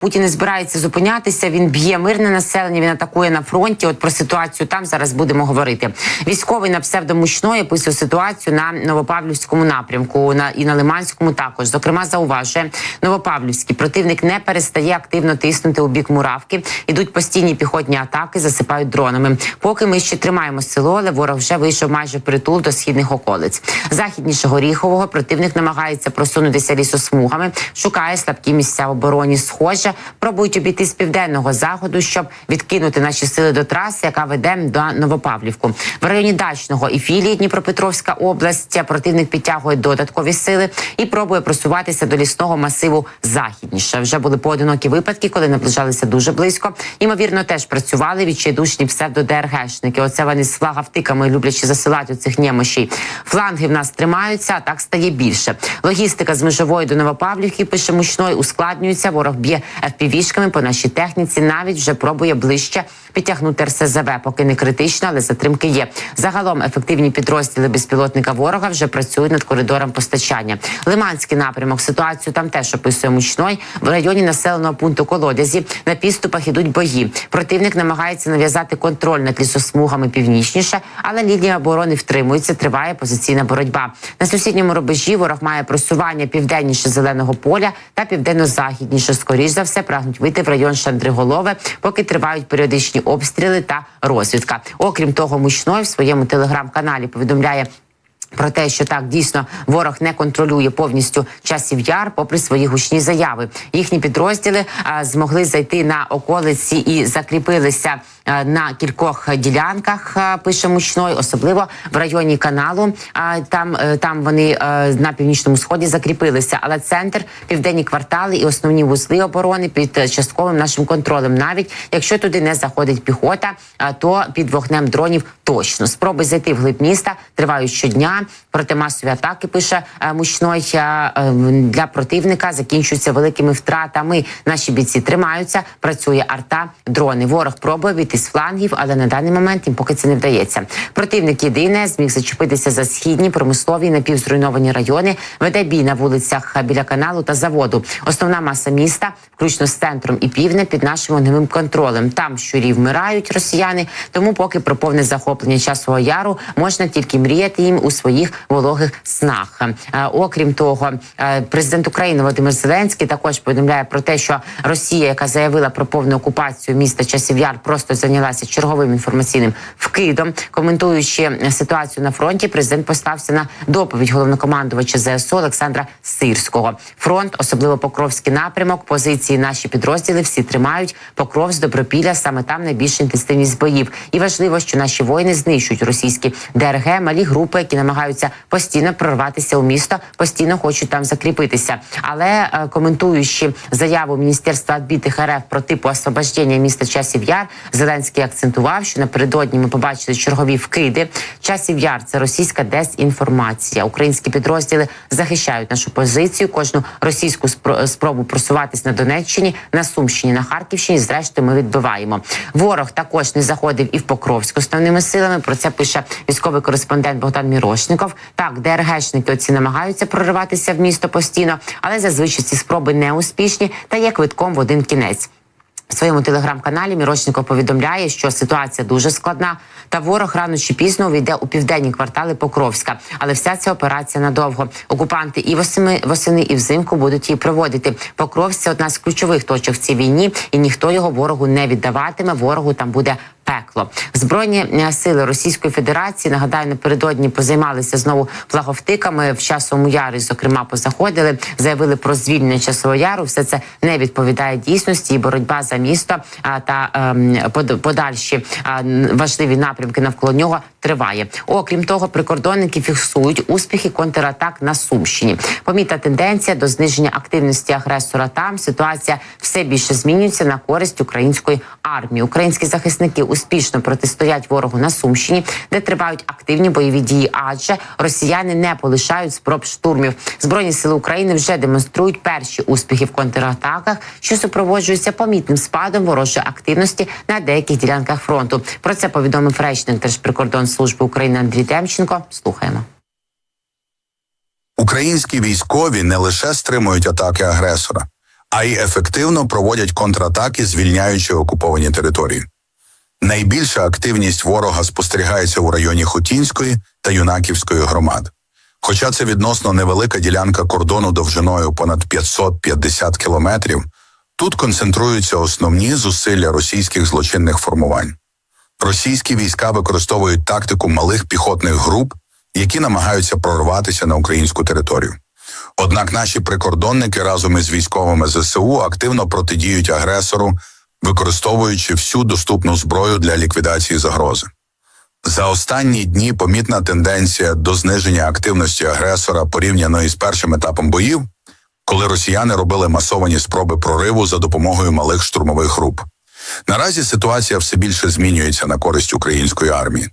Путін не збирається зупинятися. Він б'є мирне населення. Він атакує на фронті. От про ситуацію там зараз будемо говорити. Військовий на псевдомучної описує ситуацію на Новопавлівському напрямку на і на Лиманському також. Зокрема, зауважує Новопавлівський противник не перестає активно тиснути у бік муравки. Ідуть постійні піхотні атаки, засипають дронами. Поки ми ще тримаємо село, але ворог вже вийшов майже притул до східних околиць. Західніше Горіхового противник намагається просунутися лісосмугами, шукає слабкі місця в обороні. Схоже, пробують обійти з південного заходу, щоб відкинути наші сили до траси, яка веде до Новопавлівку. В районі дачного і філії Дніпропетровська область противник підтягує додаткові сили і пробує просуватися до лісного масиву західніше. Вже були поодинокі випадки, коли наближалися дуже близько. Ймовірно, теж працювали відчайдушні псевдо-ДРГшники. Оце вони з флагавтиками люблячи засилати у цих нємощій. Фланги в нас тримаються, а так стає більше. Логістика з межової до Новопавлівки пише мучною, ускладнюється. Ворог б'є FPV-шками по нашій техніці. Навіть вже пробує ближче підтягнути РСЗВ, поки не критично, але затримки є. Загалом ефективні підрозділи безпілотника ворога вже працюють над коридором постачання. Лиманський напрямок ситуацію там теж описує мучной. В районі населеного пункту колодязі на підступах ідуть бої. Противник намагається нав'язати контроль над лісосмугами північніше, але лінія оборони втримується. Триває позиційна боротьба. На сусідньому рубежі ворог має просування південніше зеленого поля та південно-західніше. Скоріш за все прагнуть вийти в район Шандриголове, поки тривають періодичні обстріли та розвідка. Окрім того, мучної в своєму телеграм-каналі повідомляє. Про те, що так дійсно ворог не контролює повністю часів яр, попри свої гучні заяви. Їхні підрозділи а, змогли зайти на околиці і закріпилися на кількох ділянках. Пише мучной, особливо в районі каналу. А, там е, там вони е, на північному сході закріпилися. Але центр, південні квартали і основні вузли оборони під частковим нашим контролем. Навіть якщо туди не заходить піхота, а, то під вогнем дронів точно спроби зайти в глиб міста тривають щодня. Проти масові атаки пише е, мучной е, е, для противника. Закінчуються великими втратами. Наші бійці тримаються. Працює арта, дрони. Ворог пробує вийти з флангів, але на даний момент їм поки це не вдається. Противник єдине зміг зачепитися за східні промислові напівзруйновані райони. Веде бій на вулицях біля каналу та заводу. Основна маса міста, включно з центром і півдня, під нашим вогневим контролем. Там щурі вмирають росіяни. Тому, поки про повне захоплення часового яру можна тільки мріяти їм у своїх вологих снах. Е, Окрім того, е, президент України Володимир Зеленський також повідомляє про те, що Росія, яка заявила про повну окупацію міста Часів Яр, просто зайнялася черговим інформаційним вкидом. Коментуючи ситуацію на фронті, президент постався на доповідь головнокомандувача ЗСУ Олександра Сирського. Фронт, особливо Покровський напрямок, позиції наші підрозділи всі тримають. Покров з Добропілля саме там найбільша інтенсивність боїв. І важливо, що наші воїни знищують російські ДРГ, малі групи, які намагаються постійно прорватися у місто, постійно хочуть там закріпитися. Але е, коментуючи заяву міністерства відбитих РФ про типу освобождення міста Часів Яр, Зеленський акцентував, що напередодні ми побачили чергові вкиди. Часів Яр це російська дезінформація. Українські підрозділи захищають нашу позицію. Кожну російську спро- спробу просуватись на Донеччині, на Сумщині, на Харківщині. Зрештою, ми відбиваємо. Ворог також не заходив і в Покровськ основними силами. Про це пише військовий кореспондент Богдан Мірошников. Так, ДРГшники оці намагаються прориватися в місто постійно, але зазвичай ці спроби не успішні та є квитком в один кінець. В своєму телеграм-каналі Мірошников повідомляє, що ситуація дуже складна, та ворог рано чи пізно увійде у південні квартали Покровська. Але вся ця операція надовго. Окупанти і восени, восени, і взимку будуть її проводити. Покровськ – це одна з ключових точок в цій війні, і ніхто його ворогу не віддаватиме. Ворогу там буде. Пекло збройні е, сили Російської Федерації нагадаю напередодні позаймалися знову благовтиками. в часовому ярі. Зокрема, позаходили, заявили про звільнення часового яру. Все це не відповідає дійсності. І боротьба за місто та ем, подальші важливі напрямки навколо нього триває. Окрім того, прикордонники фіксують успіхи контратак на Сумщині. Помітна тенденція до зниження активності агресора. Там ситуація все більше змінюється на користь української армії. Українські захисники успішно протистоять ворогу на Сумщині, де тривають активні бойові дії, адже росіяни не полишають спроб штурмів. Збройні сили України вже демонструють перші успіхи в контратаках, що супроводжуються помітним спадом ворожої активності на деяких ділянках фронту. Про це повідомив речник Держприкордонслужби України Андрій Демченко. Слухаємо. Українські військові не лише стримують атаки агресора, а й ефективно проводять контратаки, звільняючи окуповані території. Найбільша активність ворога спостерігається у районі Хотінської та Юнаківської громад. Хоча це відносно невелика ділянка кордону довжиною понад 550 кілометрів, тут концентруються основні зусилля російських злочинних формувань. Російські війська використовують тактику малих піхотних груп, які намагаються прорватися на українську територію. Однак наші прикордонники разом із військовими ЗСУ активно протидіють агресору, використовуючи всю доступну зброю для ліквідації загрози. За останні дні помітна тенденція до зниження активності агресора порівняно із першим етапом боїв, коли росіяни робили масовані спроби прориву за допомогою малих штурмових груп. Наразі ситуація все більше змінюється на користь української армії.